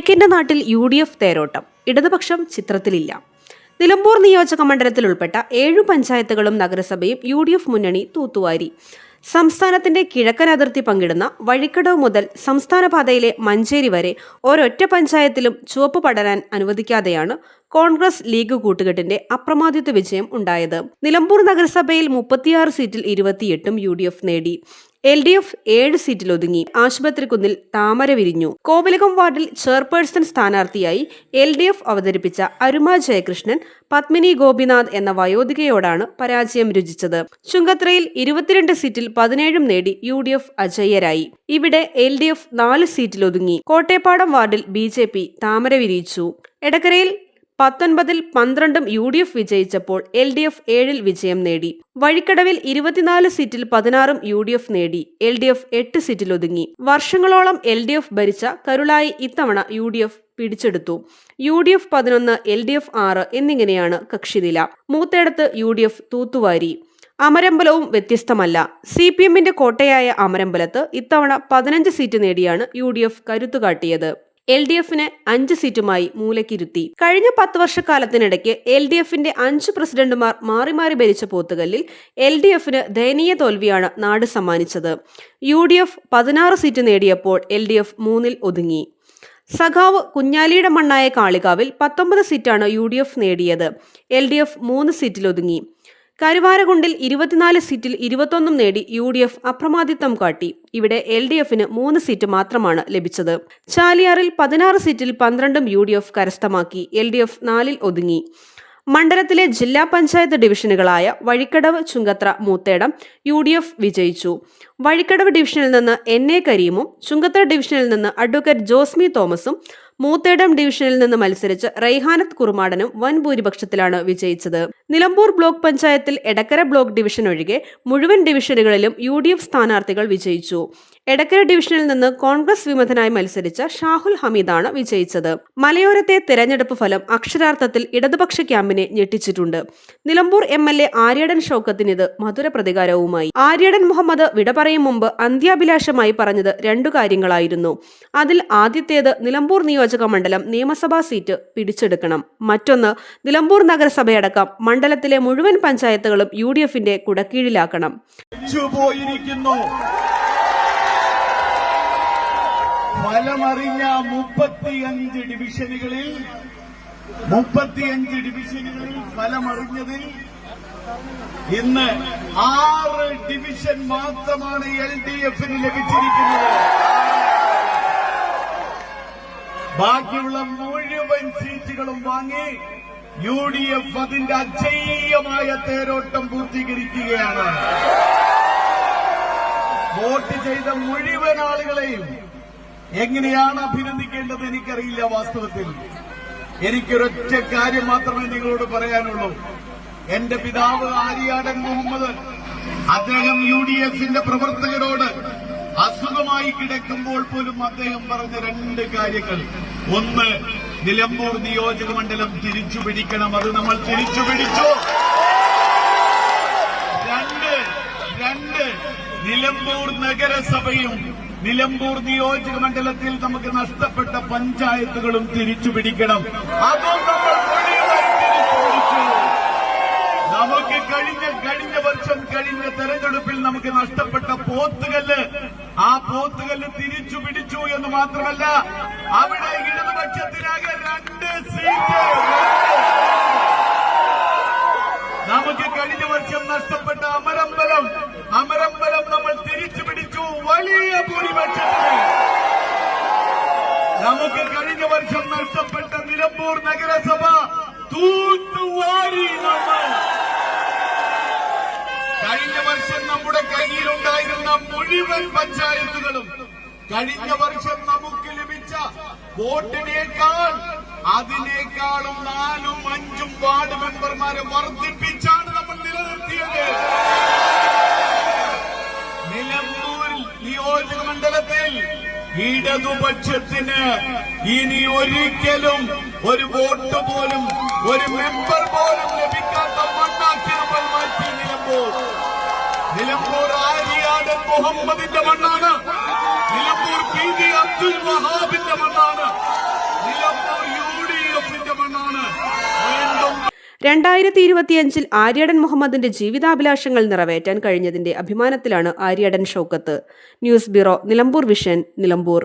തെക്കിന്റെ നാട്ടിൽ U D F തേരോട്ടം. ഇടതുപക്ഷം ചിത്രത്തിലില്ല. നിലമ്പൂർ നിയോജക മണ്ഡലത്തിൽ ഉൾപ്പെട്ട ഏഴു പഞ്ചായത്തുകളും നഗരസഭയും യു ഡി എഫ് മുന്നണി തൂത്തുവാരി. സംസ്ഥാനത്തിന്റെ കിഴക്കൻ അതിർത്തി പങ്കിടുന്ന വഴിക്കടവ് മുതൽ സംസ്ഥാന പാതയിലെ മഞ്ചേരി വരെ ഒരൊറ്റ പഞ്ചായത്തിലും ചുവപ്പ് പടരാൻ അനുവദിക്കാതെയാണ് കോൺഗ്രസ് ലീഗ് കൂട്ടുകെട്ടിന്റെ അപ്രമാദിത്വ വിജയം ഉണ്ടായത്. നിലമ്പൂർ നഗരസഭയിൽ മുപ്പത്തിയാറ് സീറ്റിൽ ഇരുപത്തിയെട്ടും യു ഡി എഫ് നേടി. എൽ ഡി എഫ് ഏഴ് സീറ്റിൽ ഒതുങ്ങി ആശുപത്രിക്കുന്നിൽ താമര വിരിഞ്ഞു. കോവിലകം വാർഡിൽ ചെയർപേഴ്സൺ സ്ഥാനാർത്ഥിയായി എൽ ഡി എഫ് അവതരിപ്പിച്ച അരുമ ജയകൃഷ്ണൻ പത്മിനി ഗോപിനാഥ് എന്ന വയോധികയോടാണ് പരാജയം രുചിച്ചത്. ചുങ്കത്രയിൽ ഇരുപത്തിരണ്ട് സീറ്റിൽ പതിനേഴും നേടി യു ഡി എഫ് അജയ്യരായി ഇവിടെ എൽ ഡി എഫ് നാല് സീറ്റിൽ ഒതുങ്ങി കോട്ടയപ്പാടം വാർഡിൽ ബി ജെ പി താമര വിരിയിച്ചു. എടക്കരയിൽ പത്തൊൻപതിൽ പന്ത്രണ്ടും യു ഡി എഫ് വിജയിച്ചപ്പോൾ എൽ ഡി എഫ് ഏഴിൽ വിജയം നേടി വഴിക്കടവിൽ ഇരുപത്തിനാല് സീറ്റിൽ പതിനാറും യു ഡി എഫ് നേടി എൽ ഡി എഫ് എട്ട് സീറ്റിൽ ഒതുങ്ങി വർഷങ്ങളോളം എൽ ഡി എഫ് ഭരിച്ച കരുളായി ഇത്തവണ യു ഡി എഫ് പിടിച്ചെടുത്തു യു ഡി എഫ് പതിനൊന്ന് എൽ ഡി എഫ് ആറ് എന്നിങ്ങനെയാണ് കക്ഷിനില മൂത്തേടത്ത് യു ഡി എഫ് തൂത്തുവാരി അമരമ്പലവും വ്യത്യസ്തമല്ല സി പി എമ്മിന്റെ കോട്ടയായ അമരമ്പലത്ത് ഇത്തവണ പതിനഞ്ച് സീറ്റ് നേടിയാണ് യു ഡി എഫ് കരുത്തുകാട്ടിയത് എൽ ഡി എഫിന് അഞ്ച് സീറ്റുമായി മൂലക്കിരുത്തി. കഴിഞ്ഞ പത്ത് വർഷക്കാലത്തിനിടയ്ക്ക് എൽ ഡി എഫിന്റെ അഞ്ച് പ്രസിഡന്റുമാർ മാറി മാറി ഭരിച്ച പോത്തുകല്ലിൽ എൽ ഡി എഫിന് ദയനീയ തോൽവിയാണ് നാട് സമ്മാനിച്ചത്. യു ഡി എഫ് പതിനാറ് സീറ്റ് നേടിയപ്പോൾ എൽ ഡി എഫ് മൂന്നിൽ ഒതുങ്ങി. സഖാവ് കുഞ്ഞാലിയുടെ മണ്ണായ കാളികാവിൽ പത്തൊമ്പത് സീറ്റാണ് യു ഡി എഫ് നേടിയത്. എൽ ഡി എഫ് മൂന്ന് സീറ്റിൽ ഒതുങ്ങി കരുവാരകുണ്ടിൽ ഇരുപത്തിനാല് സീറ്റിൽ ഇരുപത്തൊന്നും നേടി യു ഡി എഫ് അപ്രമാദിത്വം കാട്ടി. ഇവിടെ എൽ ഡി എഫിന് മൂന്ന് സീറ്റ് മാത്രമാണ് ലഭിച്ചത്. ചാലിയാറിൽ പതിനാറ് സീറ്റിൽ പന്ത്രണ്ടും യു ഡി എഫ് കരസ്ഥമാക്കി. എൽ ഡി എഫ് നാലിൽ ഒതുങ്ങി. മണ്ഡലത്തിലെ ജില്ലാ panchayat ഡിവിഷനുകളായ Vazhikkadavu Chungathara Moothedam U D F വിജയിച്ചു. വഴിക്കടവ് ഡിവിഷനിൽ നിന്ന് എൻ എ കരീമും ചുങ്കത്ര ഡിവിഷനിൽ നിന്ന് അഡ്വക്കേറ്റ് ജോസ്മി തോമസും മൂത്തേടം ഡിവിഷനിൽ നിന്ന് മത്സരിച്ച് റൈഹാനത്ത് കുറുമാടനും വൻ ഭൂരിപക്ഷത്തിലാണ് വിജയിച്ചത്. നിലമ്പൂർ ബ്ലോക്ക് പഞ്ചായത്തിൽ എടക്കര ബ്ലോക്ക് ഡിവിഷൻ ഒഴികെ മുഴുവൻ ഡിവിഷനുകളിലും യു സ്ഥാനാർത്ഥികൾ വിജയിച്ചു. എടക്കര ഡിവിഷനിൽ നിന്ന് കോൺഗ്രസ് വിമതനായി മത്സരിച്ച ഷാഹുൽ ഹമീദാണ് വിജയിച്ചത്. മലയോരത്തെ തെരഞ്ഞെടുപ്പ് ഫലം അക്ഷരാർത്ഥത്തിൽ ഇടതുപക്ഷ ക്യാമ്പിനെ ഞെട്ടിച്ചിട്ടുണ്ട്. Nilambur M L A Aryadan ഷൌക്കത്തിനിത് മധുര പ്രതികാരവുമായി. ആര്യടൻ മുഹമ്മദ് വിട പറയും മുമ്പ് അന്ത്യാഭിലാഷമായി പറഞ്ഞത് രണ്ടു കാര്യങ്ങളായിരുന്നു. അതിൽ ആദ്യത്തേത് നിലമ്പൂർ നിയോജക മണ്ഡലം നിയമസഭാ സീറ്റ് പിടിച്ചെടുക്കണം. മറ്റൊന്ന് നിലമ്പൂർ നഗരസഭയടക്കം മണ്ഡലത്തിലെ മുഴുവൻ പഞ്ചായത്തുകളും യു ഡി എഫിന്റെ കുടക്കീഴിലാക്കണം. ഫലമറിഞ്ഞ മുപ്പത്തിയഞ്ച് ഡിവിഷനുകളിൽ മുപ്പത്തിയഞ്ച് ഡിവിഷനുകളിൽ ഫലമറിഞ്ഞതിൽ ഇന്ന് ആറ് ഡിവിഷൻ മാത്രമാണ് എൽ ഡി എഫിന് ലഭിച്ചിരിക്കുന്നത്. ബാക്കിയുള്ള മുഴുവൻ സീറ്റുകളും വാങ്ങി യു ഡി എഫ് അതിന്റെ അജയ്യമായ തേരോട്ടം പൂർത്തീകരിക്കുകയാണ്. വോട്ട് ചെയ്ത മുഴുവൻ ആളുകളെയും എങ്ങനെയാണ് അഭിനന്ദിക്കേണ്ടത് എനിക്കറിയില്ല വാസ്തവത്തിൽ. എനിക്കൊരൊറ്റ കാര്യം മാത്രമേ നിങ്ങളോട് പറയാനുള്ളൂ. എന്റെ പിതാവ് ആര്യാടൻ മുഹമ്മദ് അദ്ദേഹം യു ഡി എഫിന്റെ പ്രവർത്തകരോട് അസുഖമായി കിടക്കുമ്പോൾ പോലും അദ്ദേഹം പറഞ്ഞ രണ്ട് കാര്യങ്ങൾ. ഒന്ന് നിലമ്പൂർ നിയോജക മണ്ഡലം തിരിച്ചു പിടിക്കണം അത് നമ്മൾ തിരിച്ചു പിടിച്ചു രണ്ട് രണ്ട് നിലമ്പൂർ നഗരസഭയും നിലമ്പൂർ നിയോജക മണ്ഡലത്തിൽ നമുക്ക് നഷ്ടപ്പെട്ട പഞ്ചായത്തുകളും തിരിച്ചു പിടിക്കണം നമ്മൾ നമുക്ക് കഴിഞ്ഞ കഴിഞ്ഞ വർഷം കഴിഞ്ഞ തെരഞ്ഞെടുപ്പിൽ നമുക്ക് നഷ്ടപ്പെട്ട പോത്തുകല്ല്. ആ പോത്തുകല്ല് തിരിച്ചു പിടിച്ചു എന്ന് മാത്രമല്ല അവിടെ ഇടതുപക്ഷത്തിനാകെ വലിയ ഭൂരിപക്ഷത്തിന് നമുക്ക് കഴിഞ്ഞ വർഷം നഷ്ടപ്പെട്ട നിലമ്പൂർ നഗരസഭ തൂത്തുവാരി നമ്മൾ. കഴിഞ്ഞ വർഷം നമ്മുടെ കയ്യിലുണ്ടായിരുന്ന മുഴുവൻ പഞ്ചായത്തുകളും കഴിഞ്ഞ വർഷം നമുക്ക് ലഭിച്ച വോട്ടിനേക്കാൾ അതിനേക്കാളും നാലും അഞ്ചും വാർഡ് മെമ്പർമാരെ വർദ്ധിപ്പിച്ചാണ് നമ്മൾ നിലനിർത്തിയത്. മണ്ഡലത്തിൽ ഇടതുപക്ഷത്തിന് ഇനി ഒരിക്കലും ഒരു വോട്ട് പോലും ഒരു മെമ്പർ പോലും ലഭിക്കാത്ത മണ്ണാക്കി നമ്മൾ മാറ്റി നിലമ്പൂർ. നിലമ്പൂർ ആര്യാടൻ മുഹമ്മദിന്റെ മണ്ണാണ്. നിലമ്പൂർ പി വി അബ്ദുൽ വഹാബിന്റെ മണ്ണാണ്. രണ്ടായിരത്തി ഇരുപത്തിയഞ്ചിൽ ആര്യടൻ മുഹമ്മദിന്റെ ജീവിതാഭിലാഷങ്ങൾ നിറവേറ്റാൻ കഴിഞ്ഞതിന്റെ അഭിമാനത്തിലാണ് Aryadan Shoukath. News bureau Nilambur vision Nilambur.